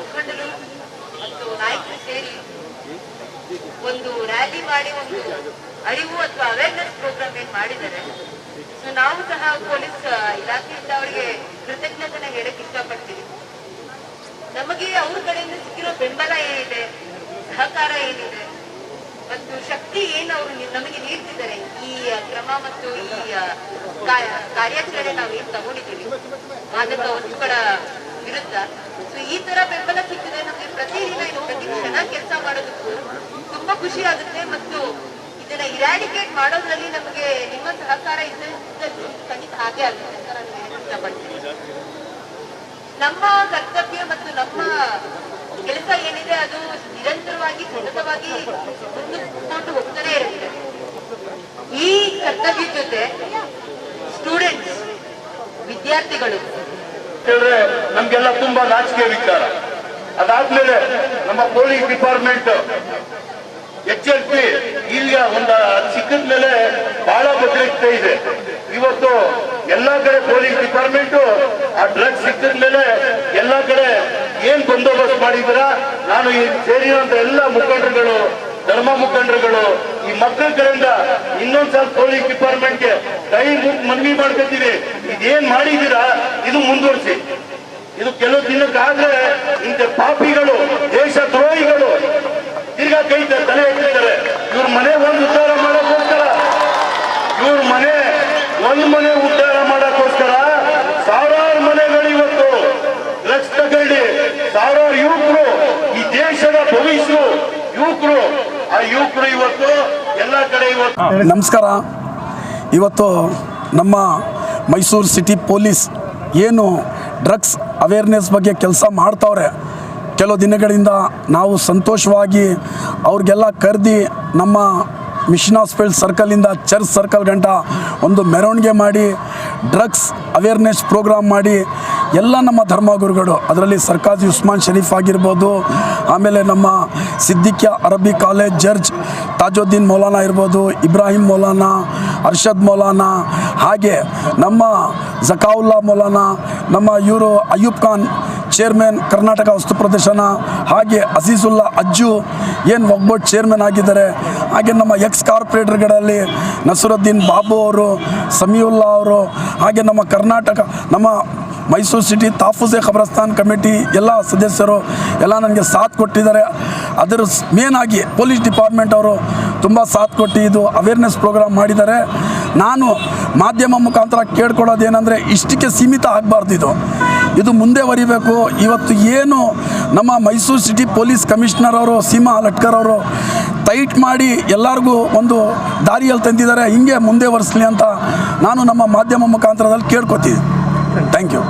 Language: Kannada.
ಮುಖಂಡರು ಮತ್ತು ನಾಯಕರು ಸೇರಿ ಒಂದು ರ್ಯಾಲಿ ಮಾಡಿ ಒಂದು ಅರಿವು ಅಥವಾ ಅವೇರ್ನೆಸ್ ಪ್ರೋಗ್ರಾಮ್ ಏನ್ ಮಾಡಿದ್ದಾರೆ. ಸೊ ನಾವು ಸಹ ಪೊಲೀಸ್ ಇಲಾಖೆಯಿಂದ ಅವರಿಗೆ ಕೃತಜ್ಞತೆನ ಹೇಳಕ್ ಇಷ್ಟಪಡ್ತೀವಿ. ನಮಗೆ ಅವ್ರ ಕಡೆಯಿಂದ ಸಿಕ್ಕಿರೋ ಬೆಂಬಲ ಏನಿದೆ, ಸಹಕಾರ ಏನಿದೆ, ಮತ್ತು ಶಕ್ತಿ ಏನು ಅವರು ನಮಗೆ ನೀಡ್ತಿದ್ದಾರೆ, ಈ ಕ್ರಮ ಮತ್ತು ಈ ಕಾರ್ಯಾಚರಣೆ ನಾವು ಏನ್ ತಗೊಂಡಿದ್ದೀವಿ. ಮಾದಕ ವಸ್ತುಗಳ ವಿರುದ್ಧ. ಸೊ ಈ ತರ ಬೆಂಬಲ ಸಿಕ್ಕಿದೆ ನಮಗೆ ಪ್ರತಿದಿನ ಇದು ಪ್ರತಿ ಕ್ಷಣ ಕೆಲಸ ಮಾಡೋದಕ್ಕೂ ತುಂಬಾ ಖುಷಿ ಆಗುತ್ತೆ. ಮತ್ತು ಇದನ್ನ ಇರಾಡಿಕೇಟ್ ಮಾಡೋದ್ರಲ್ಲಿ ನಮ್ಗೆ ನಿಮ್ಮ ಸಹಕಾರ ಇದ್ದಲ್ಲಿ ಖಂಡಿತ ಹಾಗೆ ಆಗುತ್ತೆ ಅಂತ ನಾನು ನಮ್ಮ ಕರ್ತವ್ಯ ಮತ್ತು ನಮ್ಮ ಕೆಲಸ ಏನಿದೆ ಅದು ನಿರಂತರವಾಗಿ, ಸತತವಾಗಿ ಮುಂದುಕೊಂಡು ಹೋಗ್ತಾನೆ ಇರುತ್ತೆ. ಈ ಕರ್ತವ್ಯ ಜೊತೆ ಸ್ಟೂಡೆಂಟ್ಸ್ ವಿದ್ಯಾರ್ಥಿಗಳು ಹೇಳಿದ್ರೆ ನಮ್ಗೆಲ್ಲ ತುಂಬಾ ನಾಚಿಕೆ ವಿಚಾರ. ಅದಾದ್ಮೇಲೆ ನಮ್ಮ police department, H L P ಈಗ ಒಂದು ಸಿಕ್ಕಿದ ಮೇಲೆ ಬಹಳ ಬದಲಾಗ್ತಾ ಇದೆ. ಇವತ್ತು ಎಲ್ಲಾ ಕಡೆ ಪೊಲೀಸ್ ಡಿಪಾರ್ಟ್ಮೆಂಟ್ ಆ ಡ್ರಗ್ಸ್ ಸಿಕ್ಕಿದ ಮೇಲೆ ಎಲ್ಲಾ ಕಡೆ ಏನ್ ಬಂದೋಬಸ್ತ್ ಮಾಡಿದ್ರ ನಾನು ಈ ಸೇರಿರುವಂತ ಎಲ್ಲ ಮುಖಂಡರುಗಳು, ಧರ್ಮ ಮುಖಂಡರುಗಳು, ಈ ಮಕ್ಕಳ ಕಡೆಯಿಂದ ಇನ್ನೊಂದ್ಸಲ ಪೊಲೀಸ್ ಡಿಪಾರ್ಟ್ಮೆಂಟ್ಗೆ ಕೈ ಮುಖ ಮನವಿ ಮಾಡ್ಕೊತೀವಿ ಇದೇನ್ ಮಾಡಿದೀರಾ ಮುಂದುವರಿಸಿ. ಇದು ಕೆಲವು ದಿನಕ್ಕಾದ್ರೆ ಇಂಥ ಪಾಪಿಗಳು ದೇಶ ದ್ರೋಹಿಗಳು ತಿರ್ಗಾ ಕೈ ತಲೆ ಎತ್ತಿದ್ದಾರೆ ಇವ್ರ ಮನೆ ಒಂದು ಉದ್ಧಾರ ಮಾಡೋಕ್ಕೋಸ್ಕರ. ಇವ್ರ ಮನೆ ಒಂದ್ ಮನೆ ಉದ್ಧಾರ ಮಾಡೋಕ್ಕೋಸ್ಕರ ಸಾವಿರಾರು ಮನೆಗಳು ಇವತ್ತು ತಗೊಳ್ಳಿ ಸಾವಿರಾರು ಯುವಕರು ಈ ದೇಶದ ಭವಿಷ್ಯ ಯುವಕರು. ಆ ಯುವಕರು ಇವತ್ತು ಎಲ್ಲ ಕಡೆ ಇವತ್ತು ನಮಸ್ಕಾರ. ಇವತ್ತು ನಮ್ಮ ಮೈಸೂರು ಸಿಟಿ ಪೊಲೀಸ್ ಏನು ಡ್ರಗ್ಸ್ ಅವೇರ್ನೆಸ್ ಬಗ್ಗೆ ಕೆಲಸ ಮಾಡ್ತವ್ರೆ. ಕೆಲವು ದಿನಗಳಿಂದ ನಾವು ಸಂತೋಷವಾಗಿ ಅವ್ರಿಗೆಲ್ಲ ಕರೆದಿ ನಮ್ಮ ಮಿಷನ್ ಹಾಸ್ಪಿಟಲ್ ಸರ್ಕಲಿಂದ ಚರ್ಚ್ ಸರ್ಕಲ್ ಗಂಟ ಒಂದು ಮೆರವಣಿಗೆ ಮಾಡಿ, ಡ್ರಗ್ಸ್ ಅವೇರ್ನೆಸ್ ಪ್ರೋಗ್ರಾಮ್ ಮಾಡಿ, ಎಲ್ಲ ನಮ್ಮ ಧರ್ಮಗುರುಗಳು, ಅದರಲ್ಲಿ ಸರ್ಕಾಜಿ ಉಸ್ಮಾನ್ ಶರೀಫ್ ಆಗಿರ್ಬೋದು, ಆಮೇಲೆ ನಮ್ಮ ಸಿದ್ದಿಕ್ಯ ಅರಬ್ಬಿ ಕಾಲೇಜ್ ಜರ್ಜ್ ತಾಜುದ್ದೀನ್ ಮೌಲಾನಾ ಇರ್ಬೋದು, ಇಬ್ರಾಹಿಂ ಮೌಲಾನಾ, ಅರ್ಷದ್ ಮೌಲಾನಾ, ಹಾಗೆ ನಮ್ಮ ಜಕಾವುಲ್ಲಾ ಮೌಲಾನಾ, ನಮ್ಮ ಇವರು ಅಯ್ಯೂಬ್ ಖಾನ್, ಚೇರ್ಮನ್ ಕರ್ನಾಟಕ ವಸ್ತು ಪ್ರದರ್ಶನ, ಹಾಗೆ ಅಜೀಜುಲ್ಲಾ ಅಜ್ಜು ಏನು ಒಗ್ಬೋಟ್ ಚೇರ್ಮನ್ ಆಗಿದ್ದಾರೆ. ಹಾಗೆ ನಮ್ಮ ಎಕ್ಸ್ ಕಾರ್ಪೊರೇಟರ್ಗಳಲ್ಲಿ ನಸರುದ್ದೀನ್ ಬಾಬು ಅವರು, ಸಮೀವುಲ್ಲಾ ಅವರು, ಹಾಗೆ ನಮ್ಮ ಕರ್ನಾಟಕ, ನಮ್ಮ ಮೈಸೂರು ಸಿಟಿ ತಾಫುಜೆ ಖಬರಸ್ತಾನ್ ಕಮಿಟಿ ಎಲ್ಲ ಸದಸ್ಯರು ಎಲ್ಲ ನನಗೆ ಸಾಥ್ ಕೊಟ್ಟಿದ್ದಾರೆ. ಅದರ ಮೇನ್ ಆಗಿ ಪೊಲೀಸ್ ಡಿಪಾರ್ಟ್ಮೆಂಟ್ ಅವರು ತುಂಬ ಸಾಥ್ ಕೊಟ್ಟು ಇದು ಅವೇರ್ನೆಸ್ ಪ್ರೋಗ್ರಾಮ್ ಮಾಡಿದ್ದಾರೆ. ನಾನು ಮಾಧ್ಯಮ ಮುಖಾಂತರ ಕೇಳ್ಕೊಳ್ಳೋದೇನೆಂದರೆ ಇಷ್ಟಕ್ಕೆ ಸೀಮಿತ ಆಗಬಾರ್ದು ಇದು. ಇದು ಮುಂದೆ ವರಿಬೇಕು ಇವತ್ತು ಏನು ನಮ್ಮ ಮೈಸೂರು ಸಿಟಿ ಪೊಲೀಸ್ ಕಮಿಷನರ್ ಅವರು, ಸೀಮಾ ಲಟ್ಕರ್ ಅವರು ಟೈಟ್ ಮಾಡಿ ಎಲ್ಲರಿಗೂ ಒಂದು ದಾರಿಯಲ್ಲಿ ತಂದಿದ್ದಾರೆ. ಹಿಂಗೆ ಮುಂದೆ ಒರೆಸಲಿ ಅಂತ ನಾನು ನಮ್ಮ ಮಾಧ್ಯಮ ಮುಖಾಂತರದಲ್ಲಿ ಕೇಳ್ಕೊತೀನಿ ಥ್ಯಾಂಕ್ ಯು